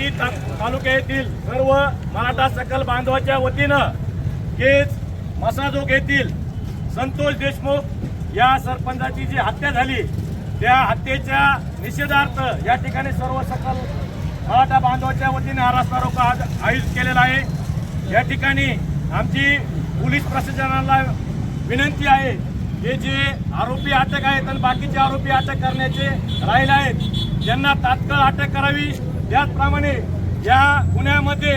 अमरावती तालुक्यातील तालुक्या येथील सर्व मराठा सकल बांधवाच्या वतीनं केज मसाजोग येथील संतोष देशमुख या सरपंचाची जी हत्या झाली त्या हत्येच्या निषेधार्थ या ठिकाणी सर्व सकल मराठा बांधवाच्या वतीने हा रस्ता रोको आज आयोजित केलेला आहे. या ठिकाणी आमची पोलीस प्रशासनाला विनंती आहे हे जे आरोपी अटक आहेत आणि बाकीचे आरोपी अटक करण्याचे राहिले आहेत त्यांना तात्काळ अटक करावी. त्याचप्रमाणे या गुन्ह्यामध्ये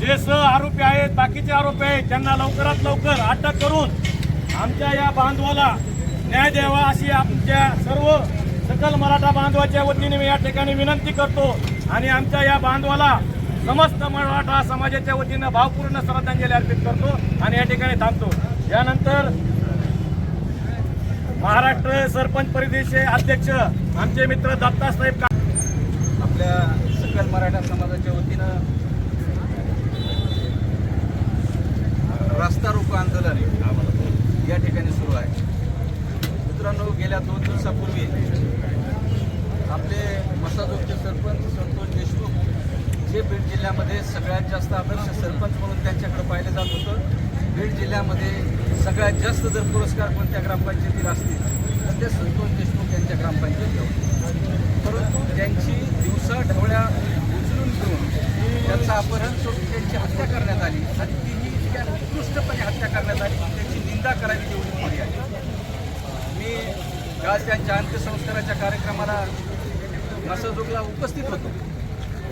जे सह आरोपी आहेत बाकीचे आरोपी आहेत त्यांना लवकरात लवकर अटक करून आमच्या या बांधवाला न्याय द्यावा अशी आमच्या सर्व सकल मराठा बांधवाच्या वतीने मी या ठिकाणी विनंती करतो. आणि आमच्या या बांधवाला समस्त मराठा समाजाच्या वतीनं भावपूर्ण श्रद्धांजली अर्पित करतो आणि या ठिकाणी थांबतो. यानंतर महाराष्ट्र सरपंच परिषदेचे अध्यक्ष आमचे मित्र दत्तासाहेब का आपल्या सकल मराठा समाजाच्या वतीनं रस्ता रोको आंदोलन या ठिकाणी सुरू आहे. मित्रांनो गेल्या दोन दिवसापूर्वी आपले मसाजोगचे सरपंच संतोष देशमुख जे बीड जिल्ह्यामध्ये सगळ्यात जास्त आदर्श सरपंच म्हणून त्यांच्याकडे पाहिलं जात होतं. बीड जिल्ह्यामध्ये सगळ्यात जास्त जर पुरस्कार कोणत्या ग्रामपंचायतीत असतील तर ते संतोष देशमुख यांच्या ग्रामपंचायतीला परंतु त्यांची दिवसा ढवळ्या अपहरण करून त्यांची हत्या करण्यात आली आणि तीही इतक्या उत्कृष्टपणे हत्या करण्यात आली त्याची निंदा करावी तेवढी खरी आहे मी काल त्यांच्या अंत्यसंस्काराच्या कार्यक्रमाला मसजोगला उपस्थित होतो.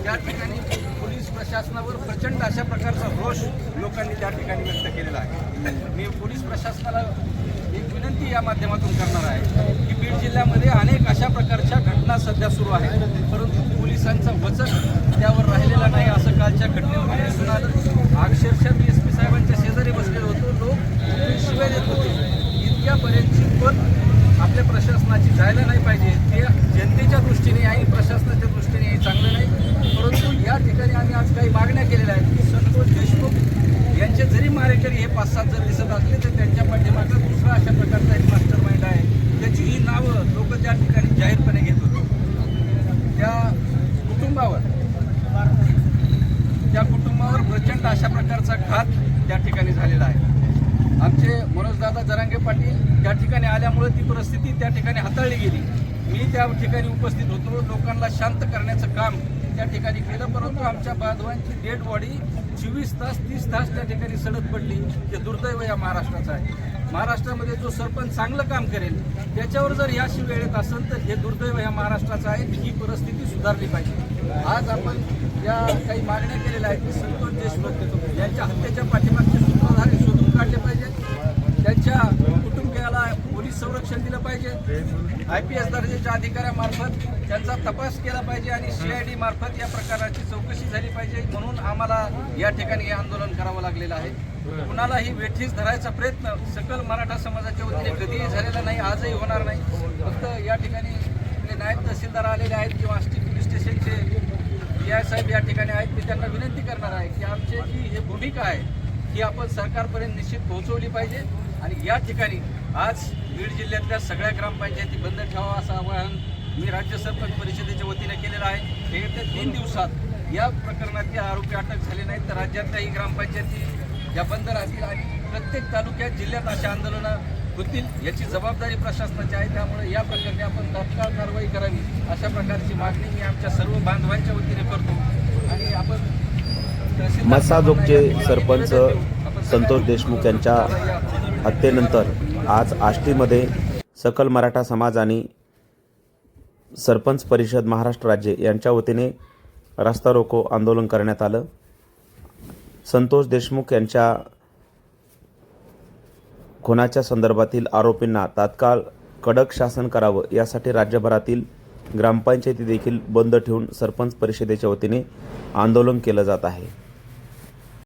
त्या ठिकाणी पोलीस प्रशासनावर प्रचंड अशा प्रकारचा रोष लोकांनी त्या ठिकाणी व्यक्त केलेला आहे. मी पोलीस प्रशासनाला एक विनंती या माध्यमातून करणार आहे की बीड जिल्ह्यामध्ये अनेक अशा प्रकारच्या घटना सध्या सुरू आहेत परंतु पोलिसांचा वचक त्यावर राहिलेला नाही असं कालच्या घटनेमध्ये दिसून आलं. अक्षरशः मी एस पी साहेबांच्या शेजारी बसलेलो होतो लोक शिवाय देत होते इतक्यापर्यंतची पण आपल्या प्रशासनाची जायला नाही पाहिजे ते जनतेच्या दृष्टीने आणि प्रशासनाच्या दृष्टीने हे चांगलं नाही परंतु या ठिकाणी आम्ही आज काही मागण्या केलेल्या आहेत की संतोष देशमुख यांचे जरी मारेकरी हे पाच सात जर दिसत असले तर त्यांच्या पाठीमागं दुसरा अशा प्रकारचा एक मास्टर माइंड आहे त्याची ही नावं लोक त्या ठिकाणी जाहीरपणे घेत होते त्या कुटुंबावर त्या कुटुंबावर अशा प्रकारचा घात त्या ठिकाणी झालेला आहे. आमचे मनोजदादा जरांगे पाटील त्या ठिकाणी आल्यामुळे ती परिस्थिती त्या ठिकाणी हाताळली गेली. मी त्या ठिकाणी उपस्थित होतो. लोकांना शांत करण्याचं काम त्या ठिकाणी केलं परंतु आमच्या बांधवांची डेड बॉडी चोवीस तास तीस तास त्या ठिकाणी सडत पडली. हे दुर्दैव या महाराष्ट्राचं आहे. महाराष्ट्रामध्ये जो सरपंच चांगलं काम करेल त्याच्यावर जर याशी वेळेत असेल तर हे दुर्दैव या महाराष्ट्राचं आहे. ही परिस्थिती सुधारली पाहिजे. आज आपण या काही मागण्या केलेल्या आहेत की संतोष देशमुख यांच्या हत्येच्या पाठीमागचे सूत्रधारे शोधून काढले पाहिजे. त्यांच्या कुटुंबियाला पोलीस संरक्षण दिलं पाहिजे. आय पी एस दर्जाच्या अधिकाऱ्यामार्फत त्यांचा तपास केला पाहिजे आणि सी आय डी मार्फत या प्रकाराची चौकशी झाली पाहिजे. म्हणून आम्हाला या ठिकाणी हे आंदोलन करावं लागलेलं आहे. कुणालाही वेठीस धरायचा प्रयत्न सकल मराठा समाजाच्या वतीने कधीही झालेला नाही आजही होणार नाही. फक्त या ठिकाणी नायब तहसीलदार आलेले आहेत किंवा आष्टी पोलीस स्टेशनचे पी आय साहेब या ठिकाणी आहेत. मी त्यांना विनंती करणार आहे की आमची जी ही भूमिका आहे ही आपण सरकारपर्यंत निश्चित पोहोचवली पाहिजे. आणि या ठिकाणी आज बीड जिल्ह्यातल्या सगळ्या ग्रामपंचायती बंद ठेवा असं आवाहन मी राज्य सरपंच परिषदेच्या वतीने केलेलं आहे. येत्या तीन दिवसात या प्रकरणातले आरोपी अटक झाले नाहीत. तर राज्यातल्याही ग्रामपंचायती या बंद राहतील आणि प्रत्येक तालुक्यात जिल्ह्यात अशा आंदोलनं होतील याची जबाबदारी प्रशासनाची आहे. त्यामुळे या प्रकरणी आपण तात्काळ कारवाई करावी अशा प्रकारची मागणी मी आमच्या सर्व बांधवांच्या वतीने करतो. आणि आपण मसाजोगचे सरपंच संतोष देशमुख यांच्या हत्येनंतर आज आष्टीमध्ये सकल मराठा समाज आणि सरपंच परिषद महाराष्ट्र राज्य यांच्या वतीने रस्ता रोको आंदोलन करण्यात आलं. संतोष देशमुख यांच्या खुनाच्या संदर्भातील आरोपींना तात्काळ कडक शासन करावं यासाठी राज्यभरातील ग्रामपंचायती देखील बंद ठेवून सरपंच परिषदेच्या वतीने आंदोलन केलं जात आहे.